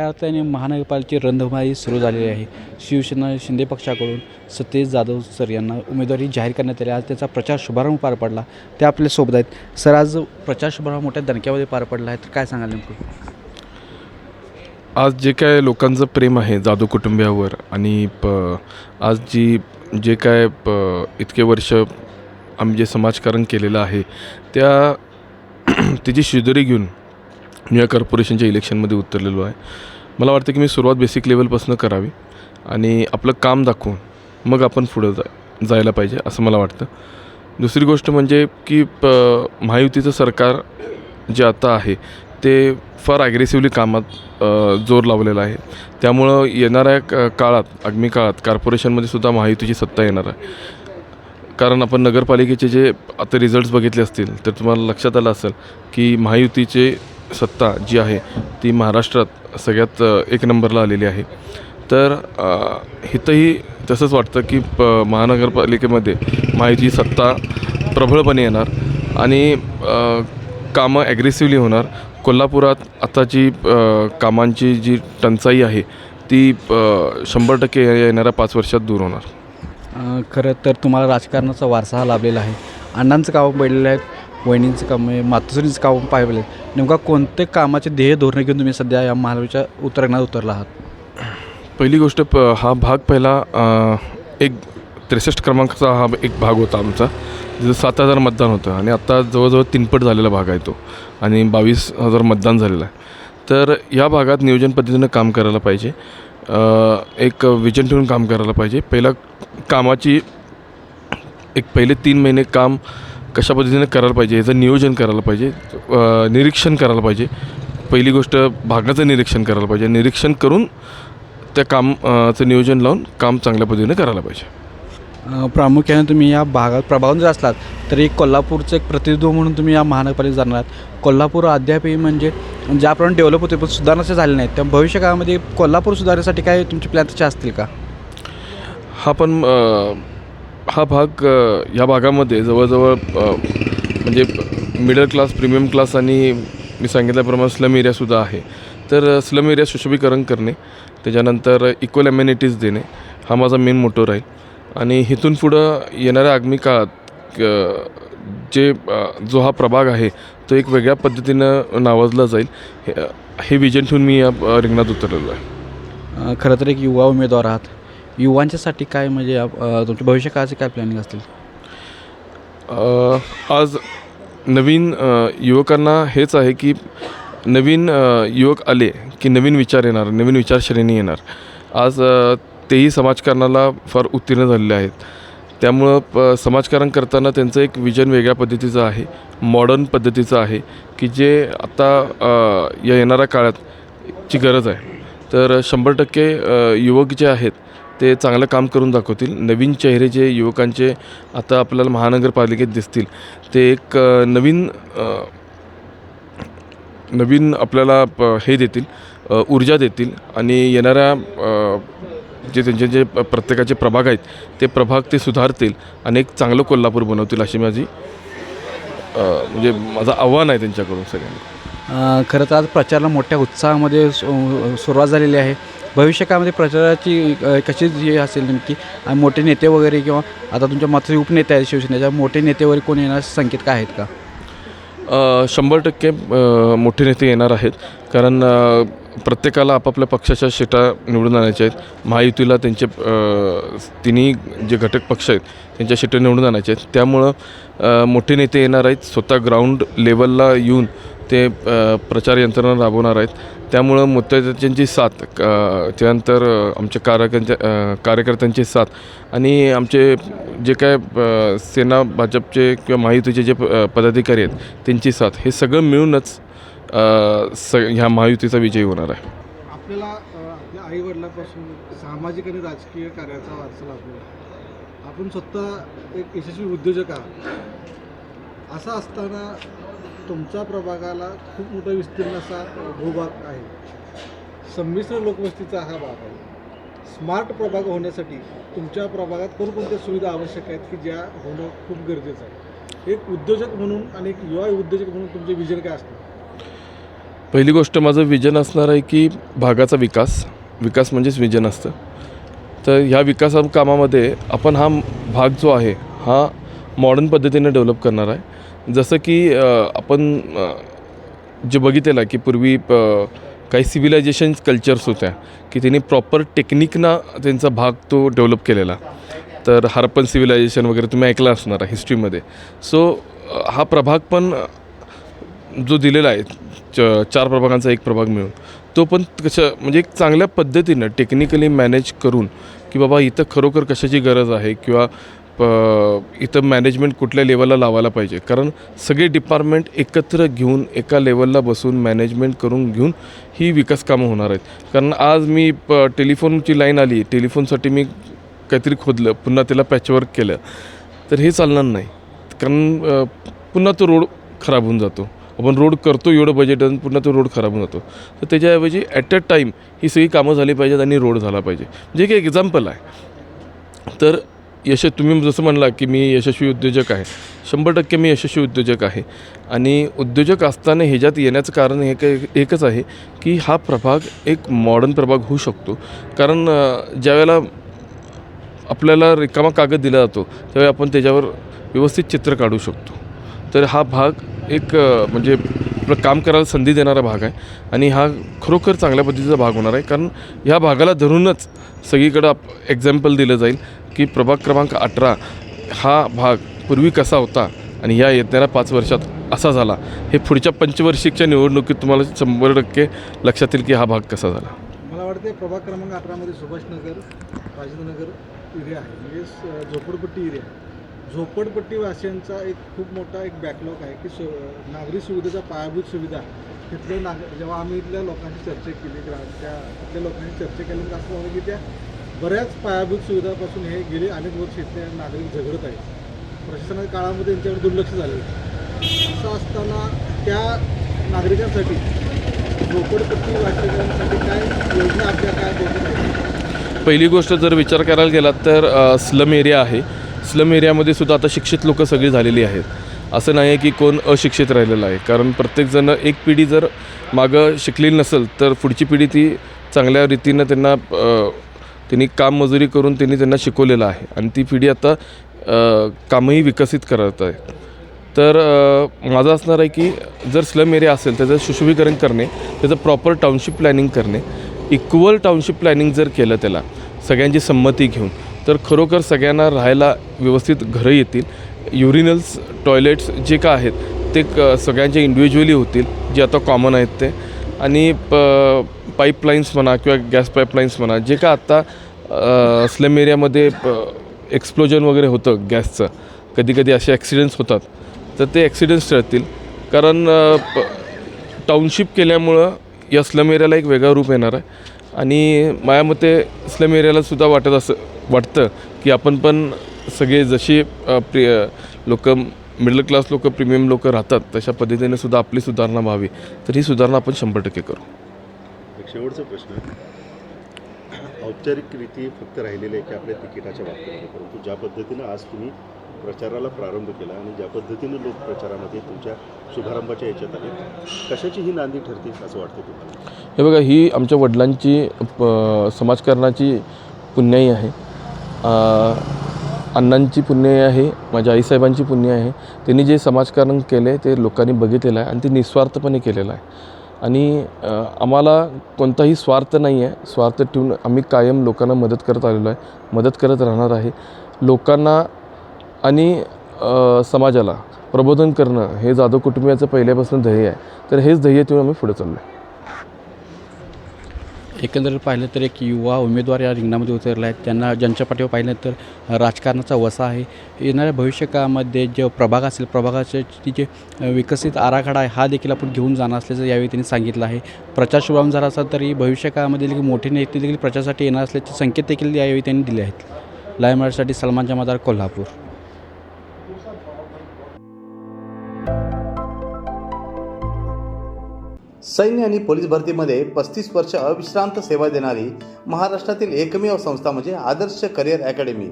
या अर्थाने महानगरपालिकेची रणधुमाळी सुरू झालेली आहे. शिवसेना शिंदे पक्षाकडून सतेज जाधव सर यांना उमेदवारी जाहीर करण्यात आली. आज त्याचा प्रचार शुभारंभ पार पडला. ते आपल्यासोबत आहेत. सर आज प्रचार शुभारंभ मोठ्या दणक्यामध्ये पार पडला आहे. तर काय सांगाल नेमकं? आज जे काय लोकांचं प्रेम आहे जाधव कुटुंबियावर आणि प आज जी जे काय प इतके वर्ष आम्ही जे समाजकारण केलेलं आहे त्या तिची शिदोरी घेऊन मी या कॉर्पोरेशनच्या इलेक्शनमध्ये उतरलेलो आहे. मला वाटतं की मी सुरुवात बेसिक लेवलपासून करावी आणि आपलं काम दाखवून मग आपण पुढं जा जायला पाहिजे असं मला वाटतं. दुसरी गोष्ट म्हणजे की प महायुतीचं सरकार जे आता आहे ते फार ॲग्रेसिव्हली कामात जोर लावलेला आहे. त्यामुळं येणाऱ्या क काळात आगामी काळात कॉर्पोरेशनमध्ये सुद्धा महायुतीची सत्ता येणार आहे. कारण आपण नगरपालिकेचे जे आता रिझल्ट्स बघितले असतील तर तुम्हाला लक्षात आलं असेल की महायुतीचे सत्ता जी आहे ती महाराष्ट्रात सगळ्यात एक नंबरला आलेली आहे. तर इथंही तसंच वाटतं की प महानगरपालिकेमध्ये माहिती सत्ता प्रबळपणे येणार आणि कामं ॲग्रेसिव्हली होणार. कोल्हापुरात आताची कामांची जी टंचाई आहे ती शंभर टक्के येणाऱ्या पाच वर्षात दूर होणार. खरं तर तुम्हाला राजकारणाचा वारसा हा लाभलेला आहे. अण्णांचं काम पडलेलं आहे. वहिनींचं काम आहे मातोश्रींचं काम पाहिलं नेमका कोणते कामाचे ध्येय धोरणं घेऊन तुम्ही सध्या या महालवीच्या उतरणात उतरला आहात? पहिली गोष्ट प हा भाग पहिला एक त्रेसष्ट क्रमांकाचा हा एक भाग होता आमचा जिथं सात हजार मतदान होतं आणि आत्ता जवळजवळ तीनपट झालेला भाग आहे तो आणि बावीस हजार मतदान झालेलं आहे. तर या भागात नियोजन पद्धतीनं काम करायला पाहिजे. एक विजन ठेवून काम करायला पाहिजे. पहिला कामाची एक पहिले तीन महिने काम कशा पद्धतीने करायला पाहिजे याचं नियोजन करायला पाहिजे निरीक्षण करायला पाहिजे. पहिली गोष्ट भागाचं निरीक्षण करायला पाहिजे. निरीक्षण करून त्या काम चं नियोजन लावून काम चांगल्या पद्धतीने करायला पाहिजे. प्रामुख्याने तुम्ही या भागात प्रभावून जर असलात तर कोल्हापूरचं एक प्रतिनिधित्व म्हणून तुम्ही या महानगरपालिकेत जाणार आहात. कोल्हापूर अद्यापही म्हणजे ज्याप्रमाणे डेव्हलप होते पण सुधारणाचे झाले नाहीत. त्या भविष्य काळामध्ये कोल्हापूर सुधारण्यासाठी काय तुमचे प्लॅन तसे असतील का? हा पण हा भाग ह्या भागामध्ये जवळजवळ म्हणजे मिडल क्लास प्रीमियम क्लास आणि मी सांगितल्याप्रमाणे स्लम एरियासुद्धा आहे. तर स्लम एरिया सुशोभीकरण करणे त्याच्यानंतर इक्वल अम्युनिटीज देणे हा माझा मेन मोटो राहील. आणि इथून पुढं येणाऱ्या आगामी काळात जे जो हा प्रभाग आहे तो एक वेगळ्या पद्धतीनं नावाजला जाईल. हे हे विजन ठेवून मी या रिंगणात उतरलेलो आहे. खरं तर एक युवा उमेदवार आहात. युवांच्यासाठी काय म्हणजे अं, तुमच्या भविष्य काळाचे काय प्लॅनिंग असतील? अ, आज नवीन अ, युवकांना हेच आहे की नवीन अ, युवक आले की नवीन विचार येणार नवीन विचारश्रेणी येणार. आज अ, तेही समाजकारणाला फार उत्तीर्ण झालेले आहेत. त्यामुळं प समाजकारण करताना त्यांचं एक विजन वेगळ्या पद्धतीचं आहे मॉडर्न पद्धतीचं आहे की जे आता अ, या येणाऱ्या काळात ची गरज आहे. तर शंभर टक्के अ, युवक जे आहेत ते चांगलं काम करून दाखवतील. नवीन चेहरे जे युवकांचे आता आपल्याला महानगरपालिकेत दिसतील ते एक नवीन नवीन आपल्याला प- हे देतील ऊर्जा देतील आणि येणाऱ्या जे त्यांचे जे प्रत्येकाचे प्रभाग आहेत ते प्रभाग ते सुधारतील आणि एक चांगलं कोल्हापूर बनवतील अशी माझी म्हणजे माझं आव्हान आहे त्यांच्याकडून सगळ्यांना. खरं तर आज प्रचाराला मोठ्या उत्साहामध्ये सु- सुरुवात झालेली आहे. भविष्यकाळामध्ये प्रचाराची कशी जी असेल नेमकी आणि मोठे नेते वगैरे किंवा आता तुमच्या मात्र उपनेते आहेत शिवसेनेच्या मोठे नेते वगैरे कोण येणार संकेत काय आहेत का? शंभर टक्के मोठे नेते येणार आहेत. कारण प्रत्येकाला आपापल्या पक्षाच्या शिटा निवडून आणायच्या आहेत. महायुतीला त्यांचे तिन्ही जे घटक पक्ष आहेत त्यांच्या शिटा निवडून आणायच्या आहेत. त्यामुळं मोठे नेते येणार आहेत. स्वतः ग्राउंड लेवलला येऊन ते प्रचार यंत्रणा राबवणार आहेत. त्यामुळं मतदात्यांची साथ त्यानंतर आमच्या कार्यकर्त्यांच्या कार्यकर्त्यांची साथ आणि आमचे जे काय सेना भाजपचे किंवा महायुतीचे जे प- पदाधिकारी आहेत त्यांची साथ. हे सगळं मिळूनच स ह्या महायुतीचा विजय होणार आहे. आपल्याला आपल्या आईवडिलांपासून सामाजिक आणि राजकीय कार्याचा वारसा लाभलेला आपण स्वतः एक यशस्वी उद्योजक आहात. असं असताना तुमच्या प्रभागाला खूप मोठा विस्तीर्ण असा भूभाग आहे. संमिश्र लोकवस्तीचा हा भाग आहे. स्मार्ट प्रभाग होण्यासाठी तुमच्या प्रभागात कोणकोणत्या सुविधा आवश्यक आहेत की ज्या होणं खूप गरजेचं आहे? एक उद्योजक म्हणून आणि एक युवा उद्योजक म्हणून तुमचे विजन काय असतं पहिली गोष्ट माझं विजन असणार आहे की भागाचा विकास. विकास म्हणजेच विजन असतं. तर ह्या विकासा कामामध्ये आपण हा भाग जो आहे हा मॉडर्न पद्धतीने डेव्हलप करणार आहे. जसं की आपण जे बघितलेलं आहे की पूर्वी काही सिव्हिलायझेशन कल्चर्स होत्या की त्यांनी प्रॉपर टेक्निकना त्यांचा भाग तो डेव्हलप केलेला. तर हरपन सिव्हिलायझेशन वगैरे तुम्ही ऐकला असणार आहे हिस्ट्रीमध्ये सो हा प्रभाग पण जो दिलेला आहे च चार प्रभागांचा एक प्रभाग मिळून तो पण कसं म्हणजे एक चांगल्या पद्धतीनं टेक्निकली मॅनेज करून की बाबा इथं खरोखर कशाची गरज आहे किंवा प इथं मॅनेजमेंट कुठल्या लेवलला लावायला पाहिजे? कारण सगळे डिपार्टमेंट एकत्र घेऊन एका लेवलला बसून मॅनेजमेंट करून घेऊन ही विकास कामं होणार आहेत. कारण आज मी प टेलिफोनची लाईन आली. टेलिफोनसाठी मी काहीतरी खोदलं. पुन्हा त्याला पॅचवर्क केलं. तर हे चालणार नाही. कारण पुन्हा तो रोड खराब होऊन जातो. आपण रोड करतो एवढं बजेट आणि पुन्हा तो रोड खराब होऊन जातो. तर त्याच्याऐवजी ॲट अ टाईम ही सगळी कामं झाली पाहिजेत आणि रोड झाला पाहिजे. जे की एक्झाम्पल आहे. तर यश तुम्ही जसं म्हणला की मी यशस्वी उद्योजक आहे. शंभर टक्के मी यशस्वी उद्योजक आहे. आणि उद्योजक असताना ह्याच्यात येण्याचं कारण हे एकच आहे की हा प्रभाग एक मॉडर्न प्रभाग होऊ शकतो. कारण ज्यावेळेला आपल्याला रिकामा कागद दिला जातो त्यावेळी आपण त्याच्यावर व्यवस्थित चित्र काढू शकतो. तर हा भाग एक म्हणजे आपलं काम करायला संधी देणारा भाग आहे. आणि हा खरोखर चांगल्या पद्धतीचा भाग होणार आहे. कारण ह्या भागाला धरूनच सगळीकडं आप एक्झाम्पल दिलं जाईल. की प्रभाग क्रमांक अठरा हा भाग पूर्वी कसा होता आणि या येणाऱ्या पाच वर्षात असा झाला. हे पुढच्या पंचवार्षिकच्या निवडणुकीत तुम्हाला शंभर टक्के लक्षात येईल की हा भाग कसा झाला. मला वाटते प्रभाग क्रमांक अठरामध्ये सुभाषनगर राजेंद्रनगर एरिया आहे. म्हणजे झोपडपट्टी एरिया झोपडपट्टी वासियांचा एक खूप मोठा एक बॅकलॉग आहे की सु नागरी सुविधेचा पायाभूत सुविधा तिथले नाग जेव्हा आम्ही इथल्या लोकांची चर्चा केली ग्रा त्या तिथल्या लोकांची चर्चा केल्यानंतर असं झालं की त्या बऱ्याच पायाभूत सुविधापासून हे गेले अनेक वर्ष इथले नागरिक झगडत आहेत. प्रशासनाच्या काळामध्ये त्यांच्याकडे दुर्लक्ष झालं असं असताना त्या नागरिकांसाठी झोपडपट्टी वाचकांसाठी काय योजना आपल्या काय पहिली गोष्ट जर विचार करायला गेलात तर स्लम एरिया आहे. स्लम एरियामध्ये सुद्धा आता शिक्षित लोकं सगळी झालेली आहेत. असं नाही आहे की कोण अशिक्षित राहिलेलं आहे. कारण प्रत्येकजण एक पिढी जर मागं शिकलेली नसेल तर पुढची पिढी ती चांगल्या रीतीनं त्यांना त्यांनी काम मजुरी करून त्यांनी त्यांना शिकवलेलं आहे. आणि ती पिढी आता कामही विकसित करत आहे. तर माझं असणार आहे की जर स्लम एरिया असेल त्याचं सुशोभीकरण करणे त्याचं प्रॉपर टाउनशिप प्लॅनिंग करणे इक्वल टाउनशिप प्लॅनिंग जर केलं त्याला सगळ्यांची संमती घेऊन तर खरोखर सगळ्यांना राहायला व्यवस्थित घरं येतील. युरिनल्स टॉयलेट्स जे का आहेत ते क सगळ्यांचे इंडिव्हिज्युअली होतील जे आता कॉमन आहेत ते. आणि प पाईपलाईन्स म्हणा किंवा गॅस पाईपलाईन्स म्हणा जे का आत्ता स्लम एरियामध्ये एक्सप्लोजन वगैरे होतं गॅसचं कधी कधी असे ॲक्सिडेंट्स होतात. तर ते ॲक्सिडेंट्स ठरतील कारण टाउनशिप केल्यामुळं या स्लम एरियाला एक वेगळं रूप येणार आहे. आणि माझ्या मते स्लम एरियालासुद्धा वाटत असं वाटतं की आपण पण सगळे जशी प्रि लोक मिडल क्लास लोक प्रीमियम लोक राहतात तशा पद्धतीने सुद्धा आपली सुधारणा व्हावी. तर ही सुधारणा आपण शंभर टक्के करू. एक शेवटचा प्रश्न. औपचारिक रीती फक्त राहिलेली आहे की आपल्या तिकिटाच्या बाबतीमध्ये परंतु ज्या पद्धतीनं आज तुम्ही प्रचाराला प्रारंभ केला आणि ज्या पद्धतीनं लोक प्रचारामध्ये तुमच्या शुभारंभाच्या याच्यात आले कशाची ही नांदी ठरते असं वाटतं तुम्हाला? हे बघा ही आमच्या वडिलांची समाजकारणाची पुण्याई आहे. अण्णांची पुण्याई आहे माझ्या आईसाहेबांची पुण्य आहे. त्यांनी जे समाजकारण केले ते लोकांनी बघितलेलं आहे आणि ते निस्वार्थपणे केलेलं आहे. आणि आम्हाला कोणताही स्वार्थ नाही आहे. स्वार्थ ठेवून आम्ही कायम लोकांना मदत करत आलेलो आहे. मदत करत राहणार आहे. लोकांना आणि समाजाला प्रबोधन करणं हे जाधव कुटुंबियाचं पहिल्यापासून ध्येय आहे. तर हेच ध्येय ठेवून आम्ही पुढे चाललो आहे एकंदरीत पाहिलं तर एक युवा उमेदवार या रिंगणामध्ये उतरला आहे. त्यांना ज्यांच्या पाठीवर पाहिलं तर राजकारणाचा वसा आहे. येणाऱ्या भविष्यकाळामध्ये जे प्रभाग असेल प्रभागाचे ती जे विकसित आराखडा आहे हा देखील आपण घेऊन जाणार असल्याचं यावेळी त्यांनी सांगितलं आहे. प्रचार शुभारंभ झाला असला तरी भविष्यकाळामध्ये देखील मोठे नेते देखील प्रचारासाठी येणार असल्याचे संकेत देखील यावेळी त्यांनी दिले आहेत. लाईव्ह सलमान जमादार कोल्हापूर. सैन्य आणि पोलीस भरतीमध्ये पस्तीस वर्ष अविश्रांत सेवा देणारी महाराष्ट्रातील एकमेव संस्था म्हणजे आदर्श करिअर अकॅडमी.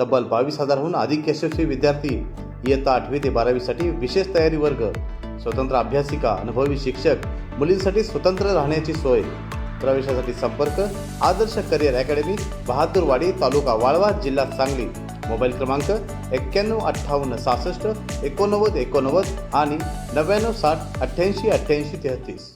तब्बल बावीस हजारहून अधिक यशस्वी विद्यार्थी इयत्ता आठवी ते बारावीसाठी विशेष तयारी वर्ग स्वतंत्र अभ्यासिका अनुभवी शिक्षक मुलींसाठी स्वतंत्र राहण्याची सोय. प्रवेशासाठी संपर्क आदर्श करिअर अकॅडमी बहादूरवाडी तालुका वाळवा जिल्हा सांगली. मोबाईल क्रमांक एक्क्याण्णव अठ्ठावन्न सहासष्ट एकोणनव्वद एकोणनव्वद आणि नव्याण्णव साठ अठ्ठ्याऐंशी अठ्ठ्याऐंशी तेहतीस.